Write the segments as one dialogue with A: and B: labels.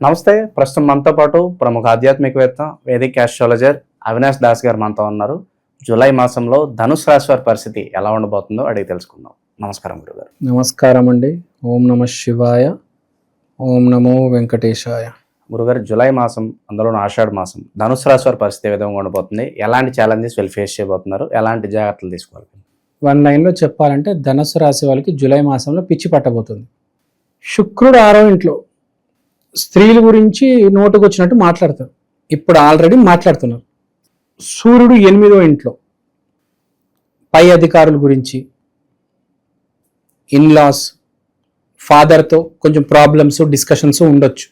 A: నమస్తే ప్రస్తుతం మనతో పాటు ప్రముఖ ఆధ్యాత్మికవేత్త వేదిక్ ఆస్ట్రాలజర్ అవినాష్ దాస్ గారు మనతో ఉన్నారు. జూలై మాసంలో ధనుసు రాశి వారి పరిస్థితి ఎలా ఉండబోతుందో అడిగి తెలుసుకుందాం. నమస్కారం గురుగారు.
B: నమస్కారం అండి. ఓం నమ శివాయ ఓం నమో వెంకటేశాయ.
A: గురుగారు జూలై మాసం అందులోనూ ఆషాఢ మాసం. ధనుసు రాశి వారి పరిస్థితి విధంగా ఉండబోతుంది? ఎలాంటి ఛాలెంజెస్ వీళ్ళు ఫేస్ చేయబోతున్నారు? ఎలాంటి జాగ్రత్తలు తీసుకోవాలి?
B: వన్ లైన్లో చెప్పాలంటే ధనస్సు రాశి వాళ్ళకి జూలై మాసంలో పిచ్చి పట్టబోతుంది. శుక్రుడు ఆరో ఇంట్లో స్త్రీల గురించి నోటుకు వచ్చినట్టు మాట్లాడతారు. ఇప్పుడు ఆల్రెడీ మాట్లాడుతున్నారు. సూర్యుడు ఎనిమిదో ఇంట్లో. పై అధికారుల గురించి ఇన్లాస్ ఫాదర్తో కొంచెం ప్రాబ్లమ్స్ డిస్కషన్స్ ఉండొచ్చు.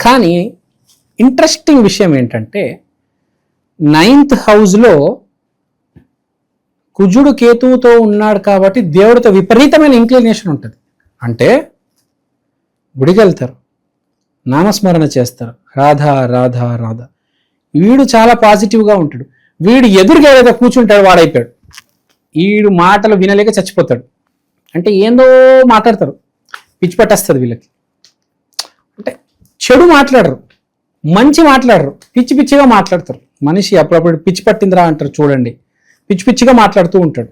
B: కానీ ఇంట్రెస్టింగ్ విషయం ఏంటంటే నైన్త్ హౌస్లో కుజుడు కేతువుతో ఉన్నాడు కాబట్టి దేవుడితో విపరీతమైన ఇంక్లినేషన్ ఉంటుంది. అంటే గుడికి వెళ్తారు నామస్మరణ చేస్తారు. రాధా రాధా రాధా. వీడు చాలా పాజిటివ్గా ఉంటాడు. వీడు ఎదురుగా ఏదో కూర్చుంటాడు వాడైపోయాడు. వీడు మాటలు వినలేక చచ్చిపోతాడు. అంటే ఏందో మాట్లాడతారు. పిచ్చి పట్టేస్తుంది వీళ్ళకి. అంటే చెడు మాట్లాడరు. మంచి మాట్లాడరు. పిచ్చి పిచ్చిగా మాట్లాడతారు. మనిషి అప్పుడప్పుడు పిచ్చి పట్టిందిరా అంటారు చూడండి. పిచ్చి పిచ్చిగా మాట్లాడుతూ ఉంటాడు.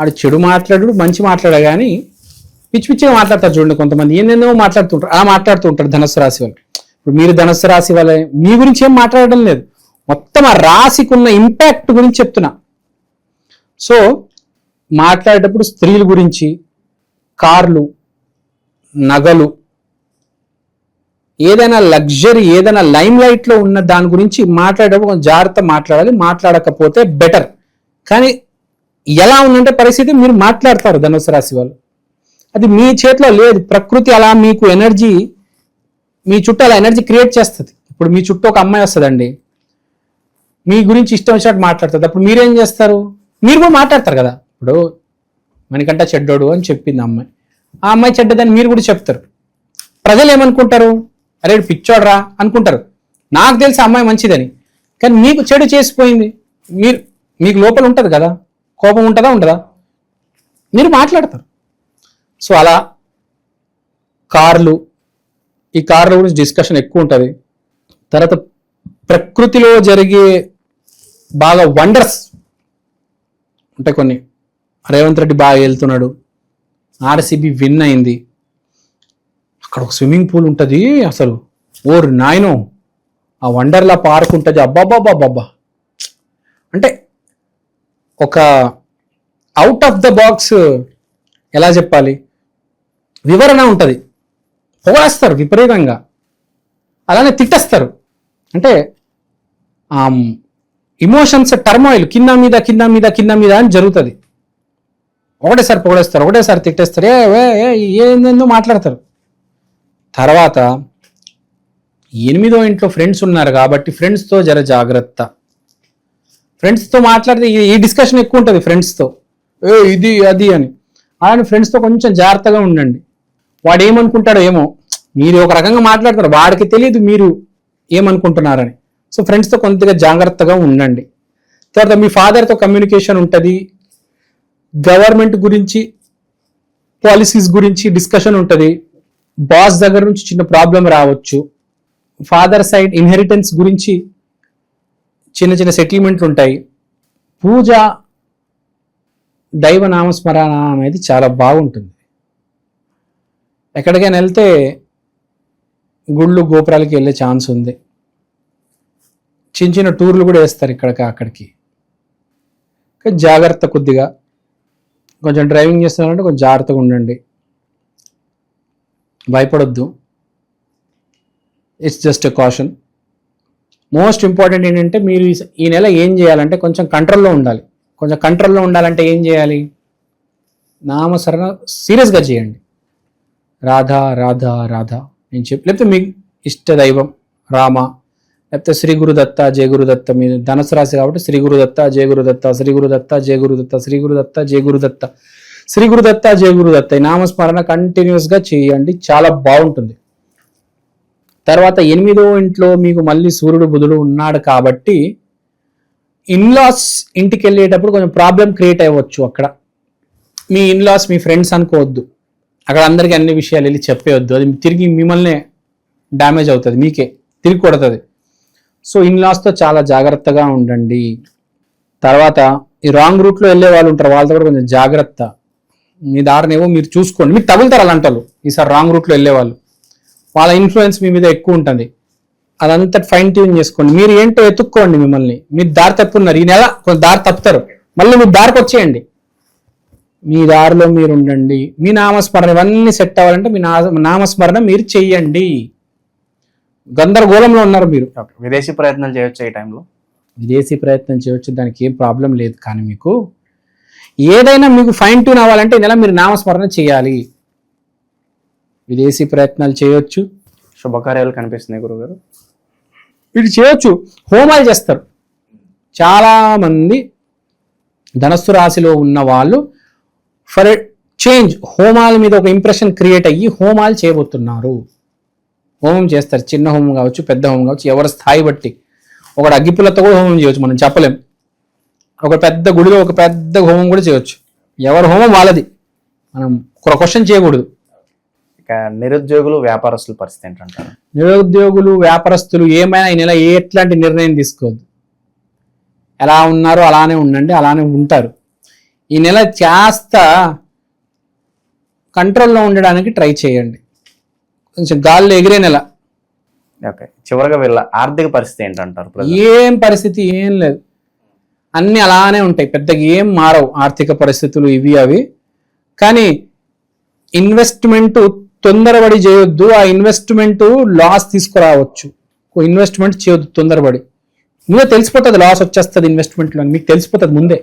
B: ఆడు చెడు మాట్లాడు మంచి మాట్లాడగాని కానీ పిచ్చి పిచ్చిగా మాట్లాడతారు చూడండి కొంతమంది. ఏందేందో మాట్లాడుతుంటారు. అలా మాట్లాడుతూ ఉంటారు ధనస్సు రాశి వాళ్ళు. ఇప్పుడు మీరు ధనస్సు రాశి వాళ్ళే మీ గురించి ఏం మాట్లాడడం లేదు. మొత్తం ఆ రాశికున్న ఇంపాక్ట్ గురించి చెప్తున్నా. సో మాట్లాడేటప్పుడు స్త్రీల గురించి కార్లు నగలు ఏదైనా లగ్జరీ ఏదైనా లైమ్ లైట్లో ఉన్న దాని గురించి మాట్లాడేటప్పుడు కొంచెం జాగ్రత్త మాట్లాడాలి. మాట్లాడకపోతే బెటర్. కానీ ఎలా ఉందంటే పరిస్థితి మీరు మాట్లాడతారు ధనుసు రాశి వాళ్ళు. అది మీ చేతిలో లేదు. ప్రకృతి అలా మీకు ఎనర్జీ మీ చుట్టూ అలా ఎనర్జీ క్రియేట్ చేస్తుంది. ఇప్పుడు మీ చుట్టూ ఒక అమ్మాయి వస్తుందండి. మీ గురించి ఇష్టం వచ్చినట్టు మాట్లాడుతుంది. అప్పుడు మీరేం చేస్తారు? మీరు కూడా మాట్లాడతారు కదా. ఇప్పుడు మనకంట చెడ్డోడు అని చెప్పింది అమ్మాయి. ఆ అమ్మాయి చెడ్డదని మీరు కూడా చెప్తారు. ప్రజలు ఏమనుకుంటారు? అరే పిచ్చోడ్రా అనుకుంటారు. నాకు తెలిసి ఆ అమ్మాయి మంచిదని. కానీ మీకు చెడు చేసిపోయింది. మీరు మీకు లోపల ఉంటుంది కదా. కోపం ఉంటుందా ఉండదా? మీరు మాట్లాడతారు. సో అలా కార్లు ఈ కార్ల గురించి డిస్కషన్ ఎక్కువ ఉంటుంది. తర్వాత ప్రకృతిలో జరిగే బాగా వండర్స్ ఉంటాయి కొన్ని. రేవంత్ రెడ్డి బాగా వెళ్తున్నాడు ఆర్సీబీ విన్ అయింది. అక్కడ ఒక స్విమ్మింగ్ పూల్ ఉంటుంది అసలు. ఓర్ నాయనో ఆ వండర్లా పార్క్ ఉంటుంది. అబ్బాబ్బాబ్బాబ్బా అంటే ఒక అవుట్ ఆఫ్ ద బాక్స్ ఎలా చెప్పాలి? వివరణ ఉంటుంది. పొగడేస్తారు విపరీతంగా. అలానే తిట్టేస్తారు. అంటే ఇమోషన్స్ టర్మాయిల్ కింద మీద కింద మీద కింద మీద అని జరుగుతుంది. ఒకటేసారి పొగడేస్తారు ఒకటేసారి తిట్టేస్తారు. ఏ ఏందేందో మాట్లాడతారు. తర్వాత ఎనిమిదో ఇంట్లో ఫ్రెండ్స్ ఉన్నారు కాబట్టి ఫ్రెండ్స్తో జర జాగ్రత్త. ఫ్రెండ్స్తో మాట్లాడితే ఈ- ఈ డిస్కషన్ ఎక్కువ ఉంటుంది ఫ్రెండ్స్తో ఏ ఇది అది అని. అలానే ఫ్రెండ్స్తో కొంచెం జాగ్రత్తగా ఉండండి. వాడు ఏమనుకుంటాడో ఏమో. మీరు ఒక రకంగా మాట్లాడతారు వాడికి తెలియదు మీరు ఏమనుకుంటున్నారని. సో ఫ్రెండ్స్తో కొద్దిగా జాగ్రత్తగా ఉండండి. తర్వాత మీ ఫాదర్తో కమ్యూనికేషన్ ఉంటుంది. గవర్నమెంట్ గురించి పాలసీస్ గురించి డిస్కషన్ ఉంటుంది. బాస్ దగ్గర నుంచి చిన్న ప్రాబ్లం రావచ్చు. ఫాదర్ సైడ్ ఇన్హెరిటెన్స్ గురించి చిన్న చిన్న సెటిల్మెంట్లు ఉంటాయి. పూజ దైవ నామస్మరణ అనేది చాలా బాగుంటుంది. ఎక్కడికైనా వెళ్తే గుళ్ళు గోపురాలకి వెళ్ళే ఛాన్స్ ఉంది. చిన్న చిన్న టూర్లు కూడా వేస్తారు ఇక్కడికి అక్కడికి. జాగ్రత్త కొద్దిగా. కొంచెం డ్రైవింగ్ చేస్తున్నారంటే కొంచెం జాగ్రత్తగా ఉండండి. భయపడొద్దు. It's just a caution most important ఏంటంటే మీరు ఈ- నెల ఏం చేయాలంటే కొంచెం కంట్రోల్లో ఉండాలి. కొంచెం కంట్రోల్లో ఉండాలంటే ఏం చేయాలి? నామసరణ సీరియస్గా చేయండి. రాధా రాధా రాధా నేను చెప్పి లేకపోతే మీ ఇష్ట దైవం రామ లేకపోతే శ్రీ గురుదత్త జయ గురుదత్త మీ ధనసు రాశి కాబట్టి శ్రీ గురుదత్త జయ గురుదత్త శ్రీ గురుదత్త జయ గురుదత్త శ్రీ గురుదత్త జయ గురుదత్త శ్రీ గురుదత్త జయ గురుదత్త ఈ నామస్మరణ కంటిన్యూస్గా చేయండి. చాలా బాగుంటుంది. తర్వాత ఎనిమిదో ఇంట్లో మీకు మళ్ళీ సూర్యుడు బుధుడు ఉన్నాడు కాబట్టి ఇన్లాస్ ఇంటికి వెళ్ళేటప్పుడు కొంచెం ప్రాబ్లం క్రియేట్ అవ్వచ్చు అక్కడ. మీ ఇన్లాస్ మీ ఫ్రెండ్స్ అనుకోవద్దు. అక్కడ అందరికీ అన్ని విషయాలు వెళ్ళి చెప్పేయొద్దు. అది తిరిగి మిమ్మల్నే డ్యామేజ్ అవుతుంది మీకే తిరిగి కొడుతుంది. సో ఇన్ లాస్తో చాలా జాగ్రత్తగా ఉండండి. తర్వాత ఈ రాంగ్ రూట్లో వెళ్ళే వాళ్ళు ఉంటారు వాళ్ళతో కూడా కొంచెం జాగ్రత్త. మీ దారినేమో మీరు చూసుకోండి. మీరు తగులుతారు అలాంటి ఈసారి రాంగ్ రూట్లో వెళ్ళే వాళ్ళు. వాళ్ళ ఇన్ఫ్లుయెన్స్ మీ మీద ఎక్కువ ఉంటుంది. అదంతా ఫైన్ ట్యూన్ చేసుకోండి. మీరు ఏంటో ఎత్తుక్కోండి మిమ్మల్ని. మీరు దారి తప్పున్నారు. ఈ నెల కొంచెం దారి తప్పుతారు. మళ్ళీ మీరు దారికి వచ్చేయండి. మీ దారిలో మీరు ఉండండి మీ నామస్మరణ ఇవన్నీ సెట్ అవ్వాలంటే మీ నామస్మరణ మీరు చెయ్యండి. గందరగోళంలో ఉన్నారు మీరు.
A: విదేశీ ప్రయత్నాలు చేయొచ్చు ఈ టైంలో
B: విదేశీ ప్రయత్నం చేయొచ్చు దానికి ఏం ప్రాబ్లం లేదు కానీ మీకు. ఏదైనా మీకు ఫైన్ ట్యూన్ అవ్వాలంటే ఈ నెల మీరు నామస్మరణ చేయాలి. విదేశీ ప్రయత్నాలు చేయొచ్చు.
A: శుభకార్యాలు కనిపిస్తున్నాయి గురుగారు.
B: వీళ్ళు చేయొచ్చు. హోమాలు చేస్తారు. చాలా మంది ధనస్సు రాశిలో ఉన్న వాళ్ళు ఫర్ చేంజ్ హోమాల మీద ఒక ఇంప్రెషన్ క్రియేట్ అయ్యి హోమాలు చేయబోతున్నారు. హోమం చేస్తారు. చిన్న హోమం కావచ్చు పెద్ద హోమం కావచ్చు ఎవరి స్థాయి బట్టి. ఒకడు అగ్గిపుల్లతో కూడా హోమం చేయవచ్చు మనం చెప్పలేం. ఒక పెద్ద గుడిలో ఒక పెద్ద హోమం కూడా చేయవచ్చు ఎవరి హోమం వాళ్ళది. మనం ఒక క్వశ్చన్ చేయకూడదు.
A: ఇక నిరుద్యోగులు వ్యాపారస్తుల పరిస్థితి ఏంటంటారు?
B: నిరుద్యోగులు వ్యాపారస్తులు ఏమైనా ఈ నెల ఎట్లాంటి నిర్ణయం తీసుకోవద్దు. ఎలా ఉన్నారో అలానే ఉండండి అలానే ఉంటారు. ఈ నెల కాస్త కంట్రోల్లో ఉండడానికి ట్రై చేయండి. కొంచెం గాల్లో ఎగిరే నెల.
A: ఓకే చివరగా వీళ్ళ ఆర్థిక పరిస్థితి ఏంటంటారు?
B: ఏం పరిస్థితి ఏం లేదు. అన్నీ అలానే ఉంటాయి. పెద్దగా ఏం మారవు ఆర్థిక పరిస్థితులు ఇవి అవి. కానీ ఇన్వెస్ట్మెంట్ తొందరపడి చేయొద్దు ఆ ఇన్వెస్ట్మెంట్ లాస్ తీసుకురావచ్చు. ఇన్వెస్ట్మెంట్ చేయొద్దు తొందరపడి. ముందే తెలిసిపోతుంది లాస్ వచ్చేస్తుంది ఇన్వెస్ట్మెంట్లో. అని మీకు తెలిసిపోతుంది ముందే.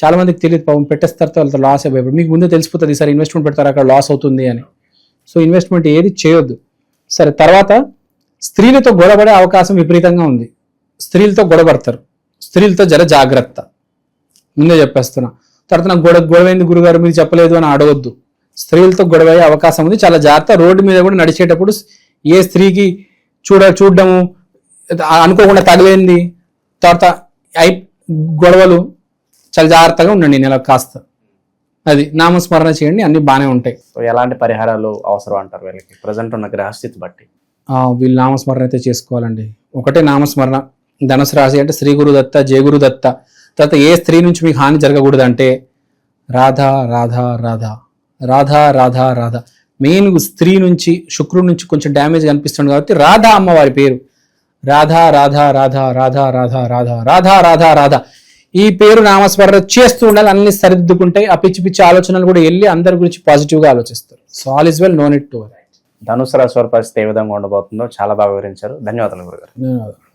B: చాలా మందికి తెలియదు పాపం పెట్టేస్తారు వాళ్ళతో లాస్ అయిపోయి మీకు ముందే తెలిసిపోతుంది సరే ఇన్వెస్ట్మెంట్ పెడతారు? అక్కడ లాస్ అవుతుంది అని. సో ఇన్వెస్ట్మెంట్ ఏది చేయొద్దు. సరే తర్వాత స్త్రీలతో గొడవడే అవకాశం విపరీతంగా ఉంది. స్త్రీలతో గొడవడతారు స్త్రీలతో జర జాగ్రత్త. ముందే చెప్పేస్తున్నా. తర్వాత నాకు గొడవ గొడవైంది గురుగారు మీరు చెప్పలేదు అని అడగొద్దు. స్త్రీలతో గొడవయ్యే అవకాశం ఉంది. చాలా జాగ్రత్త. రోడ్డు మీద కూడా నడిచేటప్పుడు ఏ స్త్రీకి చూడ చూడడము అనుకోకుండా తగిలింది. తర్వాత ఐ గొడవలు చాలా జాగ్రత్తగా ఉండండి నెల కాస్త. అది నామస్మరణ చేయండి అన్ని బాగానే ఉంటాయి.
A: సో ఎలాంటి పరిహారాలు అవసరం అంటారు వీళ్ళకి? ప్రజెంట్ ఉన్న గ్రహస్థితి బట్టి.
B: వీళ్ళు నామస్మరణ అయితే చేసుకోవాలండి. ఒకటే నామస్మరణ. ధనుసు రాశి అంటే శ్రీ గురు దత్త జయ గురు దత్త. తర్వాత ఏ స్త్రీ నుంచి మీకు హాని జరగకూడదు అంటే రాధా రాధా రాధా. రాధా రాధా రాధా. మెయిన్ స్త్రీ నుంచి శుక్రుడి నుంచి కొంచెం డ్యామేజ్ కనిపిస్తుంది కాబట్టి రాధా అమ్మవారి పేరు. రాధా రాధా రాధా రాధా రాధా రాధా రాధా రాధా రాధా. ఈ పేరు నామస్మరణ చేస్తూ ఉండాలి అన్ని సరిదిద్దుకుంటాయి ఆ పిచ్చి పిచ్చి ఆలోచనలు కూడా వెళ్ళి అందరి గురించి పాజిటివ్గా ఆలోచిస్తారు. So all is well known it to
A: ధనుసు రాశి వారి పరిస్థితి ఏ విధంగా ఉండబోతుందో చాలా బాగా వివరించారు. ధన్యవాదాలు గురుగారు.
B: ధన్యవాదాలు.